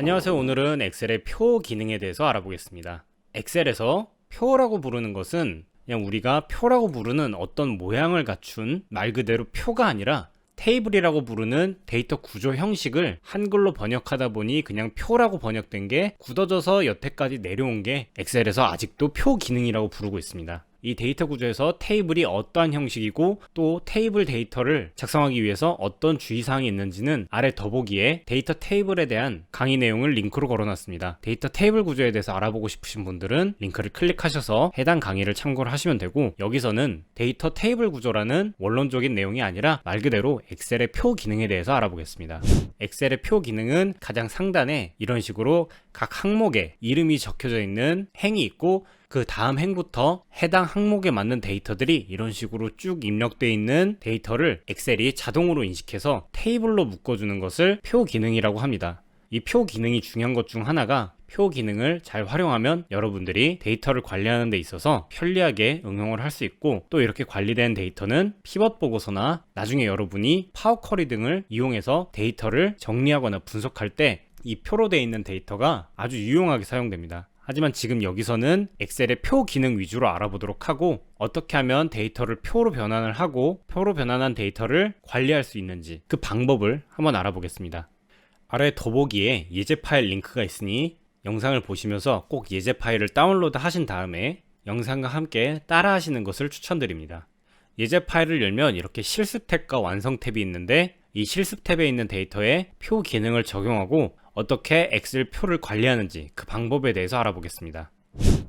안녕하세요. 오늘은 엑셀의 표 기능에 대해서 알아보겠습니다. 엑셀에서 표라고 부르는 것은 그냥 우리가 표라고 부르는 어떤 모양을 갖춘 말 그대로 표가 아니라 테이블이라고 부르는 데이터 구조 형식을 한글로 번역하다 보니 그냥 표라고 번역된 게 굳어져서 여태까지 내려온 게 엑셀에서 아직도 표 기능이라고 부르고 있습니다. 이 데이터 구조에서 테이블이 어떠한 형식이고 또 테이블 데이터를 작성하기 위해서 어떤 주의사항이 있는지는 아래 더보기에 데이터 테이블에 대한 강의 내용을 링크로 걸어놨습니다. 데이터 테이블 구조에 대해서 알아보고 싶으신 분들은 링크를 클릭하셔서 해당 강의를 참고를 하시면 되고 여기서는 데이터 테이블 구조라는 원론적인 내용이 아니라 말 그대로 엑셀의 표 기능에 대해서 알아보겠습니다. 엑셀의 표 기능은 가장 상단에 이런 식으로 각 항목에 이름이 적혀져 있는 행이 있고 그 다음 행부터 해당 항목에 맞는 데이터들이 이런 식으로 쭉 입력되어 있는 데이터를 엑셀이 자동으로 인식해서 테이블로 묶어주는 것을 표 기능이라고 합니다. 이 표 기능이 중요한 것 중 하나가 표 기능을 잘 활용하면 여러분들이 데이터를 관리하는 데 있어서 편리하게 응용을 할 수 있고 또 이렇게 관리된 데이터는 피벗 보고서나 나중에 여러분이 파워 쿼리 등을 이용해서 데이터를 정리하거나 분석할 때 이 표로 되어 있는 데이터가 아주 유용하게 사용됩니다. 하지만 지금 여기서는 엑셀의 표 기능 위주로 알아보도록 하고 어떻게 하면 데이터를 표로 변환을 하고 표로 변환한 데이터를 관리할 수 있는지 그 방법을 한번 알아보겠습니다. 아래 더보기에 예제 파일 링크가 있으니 영상을 보시면서 꼭 예제 파일을 다운로드 하신 다음에 영상과 함께 따라 하시는 것을 추천드립니다. 예제 파일을 열면 이렇게 실습 탭과 완성 탭이 있는데 이 실습 탭에 있는 데이터에 표 기능을 적용하고 어떻게 엑셀 표를 관리하는지 그 방법에 대해서 알아보겠습니다.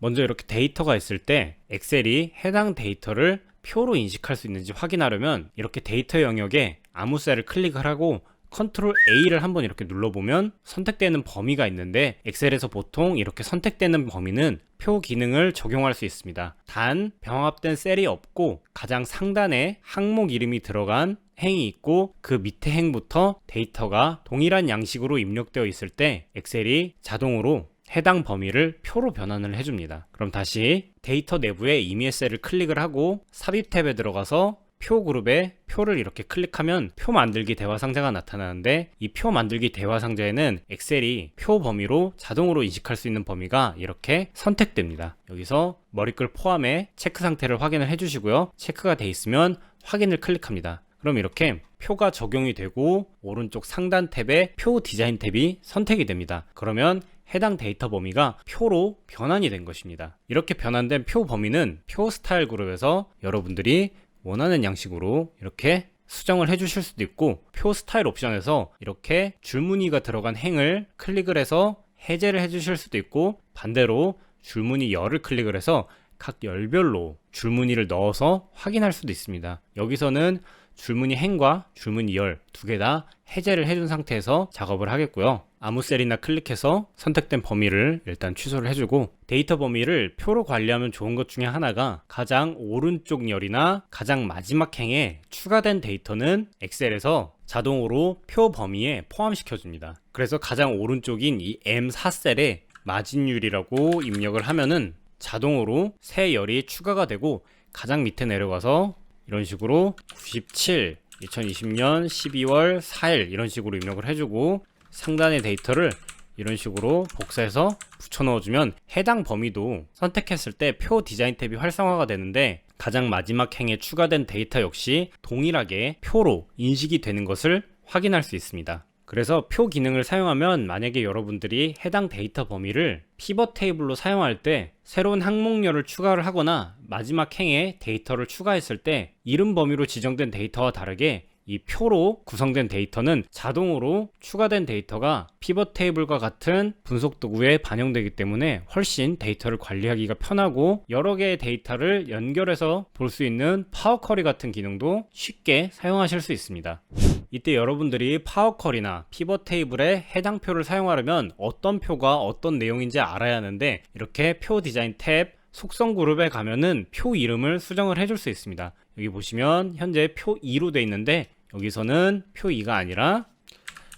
먼저 이렇게 데이터가 있을 때 엑셀이 해당 데이터를 표로 인식할 수 있는지 확인하려면 이렇게 데이터 영역에 아무 셀을 클릭을 하고 컨트롤 A를 한번 이렇게 눌러보면 선택되는 범위가 있는데 엑셀에서 보통 이렇게 선택되는 범위는 표 기능을 적용할 수 있습니다. 단 병합된 셀이 없고 가장 상단에 항목 이름이 들어간 행이 있고 그 밑에 행부터 데이터가 동일한 양식으로 입력되어 있을 때 엑셀이 자동으로 해당 범위를 표로 변환을 해줍니다. 그럼 다시 데이터 내부에 이미의 셀을 클릭을 하고 삽입 탭에 들어가서 표 그룹에 표를 이렇게 클릭하면 표 만들기 대화 상자가 나타나는데 이 표 만들기 대화 상자에는 엑셀이 표 범위로 자동으로 인식할 수 있는 범위가 이렇게 선택됩니다. 여기서 머리글 포함해 체크 상태를 확인을 해주시고요. 체크가 돼 있으면 확인을 클릭합니다. 그럼 이렇게 표가 적용이 되고 오른쪽 상단 탭에 표 디자인 탭이 선택이 됩니다. 그러면 해당 데이터 범위가 표로 변환이 된 것입니다. 이렇게 변환된 표 범위는 표 스타일 그룹에서 여러분들이 원하는 양식으로 이렇게 수정을 해 주실 수도 있고 표 스타일 옵션에서 이렇게 줄무늬가 들어간 행을 클릭을 해서 해제를 해 주실 수도 있고 반대로 줄무늬 열을 클릭을 해서 각 열별로 줄무늬를 넣어서 확인할 수도 있습니다. 여기서는 줄무늬 행과 줄무늬 열 두 개 다 해제를 해준 상태에서 작업을 하겠고요. 아무 셀이나 클릭해서 선택된 범위를 일단 취소를 해주고 데이터 범위를 표로 관리하면 좋은 것 중에 하나가 가장 오른쪽 열이나 가장 마지막 행에 추가된 데이터는 엑셀에서 자동으로 표 범위에 포함시켜 줍니다. 그래서 가장 오른쪽인 이 M4셀에 마진율이라고 입력을 하면은 자동으로 새 열이 추가가 되고 가장 밑에 내려가서 이런 식으로 97 2020년 12월 4일 이런 식으로 입력을 해주고 상단의 데이터를 이런 식으로 복사해서 붙여 넣어주면 해당 범위도 선택했을 때 표 디자인 탭이 활성화가 되는데 가장 마지막 행에 추가된 데이터 역시 동일하게 표로 인식이 되는 것을 확인할 수 있습니다. 그래서 표 기능을 사용하면 만약에 여러분들이 해당 데이터 범위를 피벗 테이블로 사용할 때 새로운 항목열을 추가를 하거나 마지막 행에 데이터를 추가했을 때 이름 범위로 지정된 데이터와 다르게 이 표로 구성된 데이터는 자동으로 추가된 데이터가 피벗 테이블과 같은 분석 도구에 반영되기 때문에 훨씬 데이터를 관리하기가 편하고 여러 개의 데이터를 연결해서 볼 수 있는 파워 쿼리 같은 기능도 쉽게 사용하실 수 있습니다. 이때 여러분들이 파워컬이나 피벗 테이블에 해당 표를 사용하려면 어떤 표가 어떤 내용인지 알아야 하는데 이렇게 표 디자인 탭 속성 그룹에 가면은 표 이름을 수정을 해줄 수 있습니다. 여기 보시면 현재 표 2로 돼 있는데 여기서는 표 2가 아니라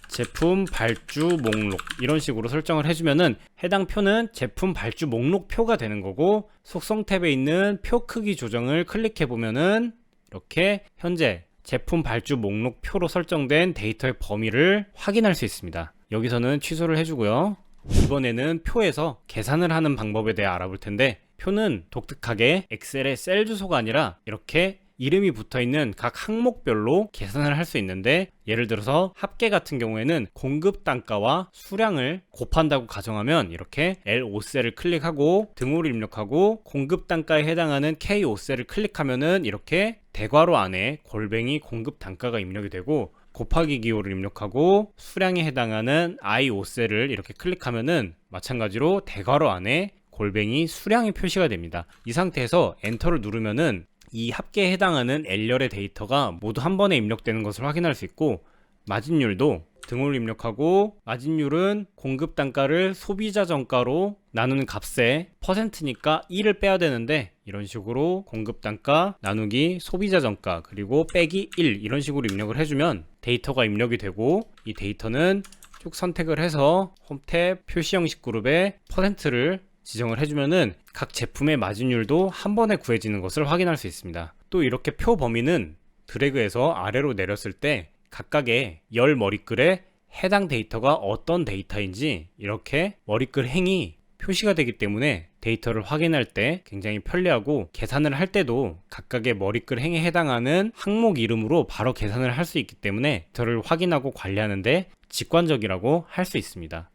제품 발주 목록 이런 식으로 설정을 해주면은 해당 표는 제품 발주 목록 표가 되는 거고 속성 탭에 있는 표 크기 조정을 클릭해 보면은 이렇게 현재 제품 발주 목록 표로 설정된 데이터의 범위를 확인할 수 있습니다. 여기서는 취소를 해주고요. 이번에는 표에서 계산을 하는 방법에 대해 알아볼 텐데 표는 독특하게 엑셀의 셀 주소가 아니라 이렇게 이름이 붙어 있는 각 항목별로 계산을 할 수 있는데 예를 들어서 합계 같은 경우에는 공급 단가와 수량을 곱한다고 가정하면 이렇게 L5셀을 클릭하고 등호를 입력하고 공급 단가에 해당하는 K5셀을 클릭하면은 이렇게 대괄호 안에 골뱅이 공급 단가가 입력이 되고 곱하기 기호를 입력하고 수량에 해당하는 I5셀을 이렇게 클릭하면은 마찬가지로 대괄호 안에 골뱅이 수량이 표시가 됩니다. 이 상태에서 엔터를 누르면은 이 합계에 해당하는 L열의 데이터가 모두 한 번에 입력되는 것을 확인할 수 있고 마진율도 등호를 입력하고 마진율은 공급 단가를 소비자 정가로 나누는 값의 퍼센트니까 1을 빼야 되는데 이런 식으로 공급 단가 나누기 소비자 정가 그리고 빼기 1 이런 식으로 입력을 해주면 데이터가 입력이 되고 이 데이터는 쭉 선택을 해서 홈탭 표시 형식 그룹에 퍼센트를 지정을 해주면은 각 제품의 마진율도 한 번에 구해지는 것을 확인할 수 있습니다. 또 이렇게 표 범위는 드래그해서 아래로 내렸을 때 각각의 열 머리글에 해당 데이터가 어떤 데이터인지 이렇게 머리글 행이 표시가 되기 때문에 데이터를 확인할 때 굉장히 편리하고 계산을 할 때도 각각의 머리글 행에 해당하는 항목 이름으로 바로 계산을 할 수 있기 때문에 데이터를 확인하고 관리하는데 직관적이라고 할 수 있습니다.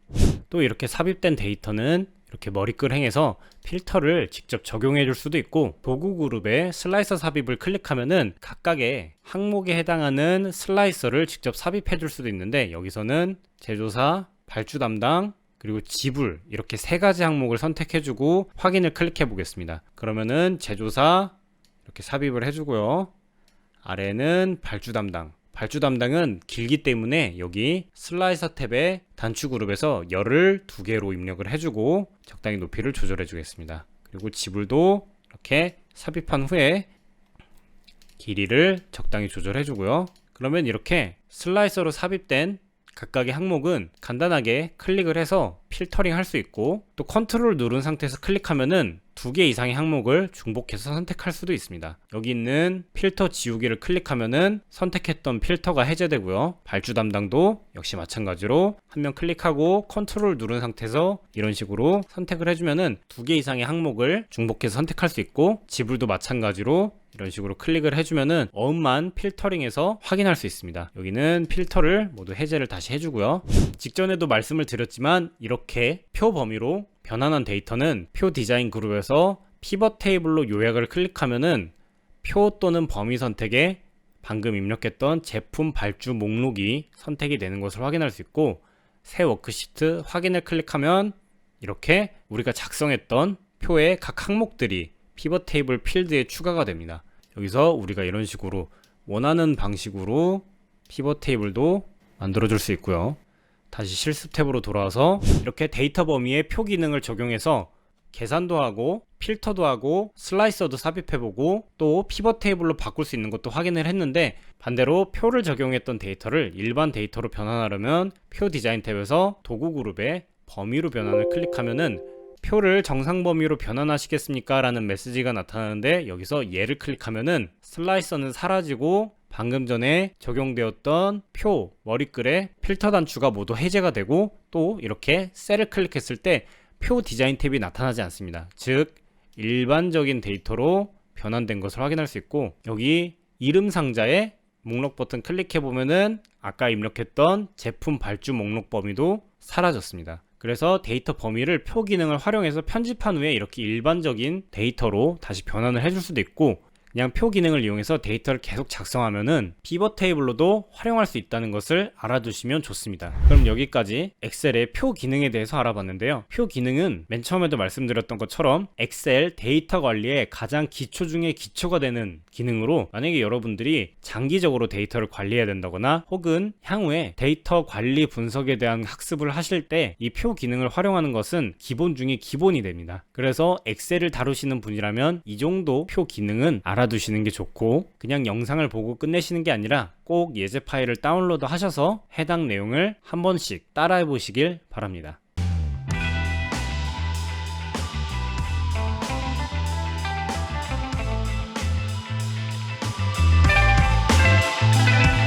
또 이렇게 삽입된 데이터는 이렇게 머리글 행에서 필터를 직접 적용해 줄 수도 있고 도구 그룹에 슬라이서 삽입을 클릭하면은 각각의 항목에 해당하는 슬라이서를 직접 삽입해 줄 수도 있는데 여기서는 제조사, 발주 담당, 그리고 지불 이렇게 세 가지 항목을 선택해 주고 확인을 클릭해 보겠습니다. 그러면은 제조사 이렇게 삽입을 해 주고요. 아래는 발주 담당 발주 담당은 길기 때문에 여기 슬라이서 탭에 단추 그룹에서 열을 두 개로 입력을 해주고 적당히 높이를 조절해 주겠습니다. 그리고 지불도 이렇게 삽입한 후에 길이를 적당히 조절해 주고요. 그러면 이렇게 슬라이서로 삽입된 각각의 항목은 간단하게 클릭을 해서 필터링 할 수 있고 또 컨트롤 누른 상태에서 클릭하면은 두 개 이상의 항목을 중복해서 선택할 수도 있습니다. 여기 있는 필터 지우기를 클릭하면은 선택했던 필터가 해제되고요. 발주 담당도 역시 마찬가지로 한 명 클릭하고 컨트롤 누른 상태에서 이런 식으로 선택을 해주면은 두 개 이상의 항목을 중복해서 선택할 수 있고 지불도 마찬가지로 이런 식으로 클릭을 해주면은 어음만 필터링해서 확인할 수 있습니다. 여기는 필터를 모두 해제를 다시 해주고요. 직전에도 말씀을 드렸지만 이렇게 표 범위로 변환한 데이터는 표 디자인 그룹에서 피벗 테이블로 요약을 클릭하면은 표 또는 범위 선택에 방금 입력했던 제품 발주 목록이 선택이 되는 것을 확인할 수 있고 새 워크시트 확인을 클릭하면 이렇게 우리가 작성했던 표의 각 항목들이 피벗 테이블 필드에 추가가 됩니다. 여기서 우리가 이런 식으로 원하는 방식으로 피벗 테이블도 만들어 줄 수 있고요. 다시 실습 탭으로 돌아와서 이렇게 데이터 범위에 표 기능을 적용해서 계산도 하고 필터도 하고 슬라이서도 삽입해보고 또 피벗 테이블로 바꿀 수 있는 것도 확인을 했는데 반대로 표를 적용했던 데이터를 일반 데이터로 변환하려면 표 디자인 탭에서 도구 그룹에 범위로 변환을 클릭하면은 표를 정상 범위로 변환하시겠습니까? 라는 메시지가 나타나는데 여기서 얘를 클릭하면은 슬라이서는 사라지고 방금 전에 적용되었던 표 머리글의 필터 단추가 모두 해제가 되고 또 이렇게 셀을 클릭했을 때 표 디자인 탭이 나타나지 않습니다. 즉 일반적인 데이터로 변환된 것을 확인할 수 있고 여기 이름 상자에 목록 버튼 클릭해 보면은 아까 입력했던 제품 발주 목록 범위도 사라졌습니다. 그래서 데이터 범위를 표 기능을 활용해서 편집한 후에 이렇게 일반적인 데이터로 다시 변환을 해줄 수도 있고 그냥 표 기능을 이용해서 데이터를 계속 작성하면은 피벗 테이블로도 활용할 수 있다는 것을 알아두시면 좋습니다. 그럼 여기까지 엑셀의 표 기능에 대해서 알아봤는데요. 표 기능은 맨 처음에도 말씀드렸던 것처럼 엑셀 데이터 관리의 가장 기초 중에 기초가 되는 기능으로 만약에 여러분들이 장기적으로 데이터를 관리해야 된다거나 혹은 향후에 데이터 관리 분석에 대한 학습을 하실 때 이 표 기능을 활용하는 것은 기본 중에 기본이 됩니다. 그래서 엑셀을 다루시는 분이라면 이 정도 표 기능은 알아두시는 게 좋고 그냥 영상을 보고 끝내시는 게 아니라 꼭 예제 파일을 다운로드 하셔서 해당 내용을 한 번씩 따라해 보시길 바랍니다.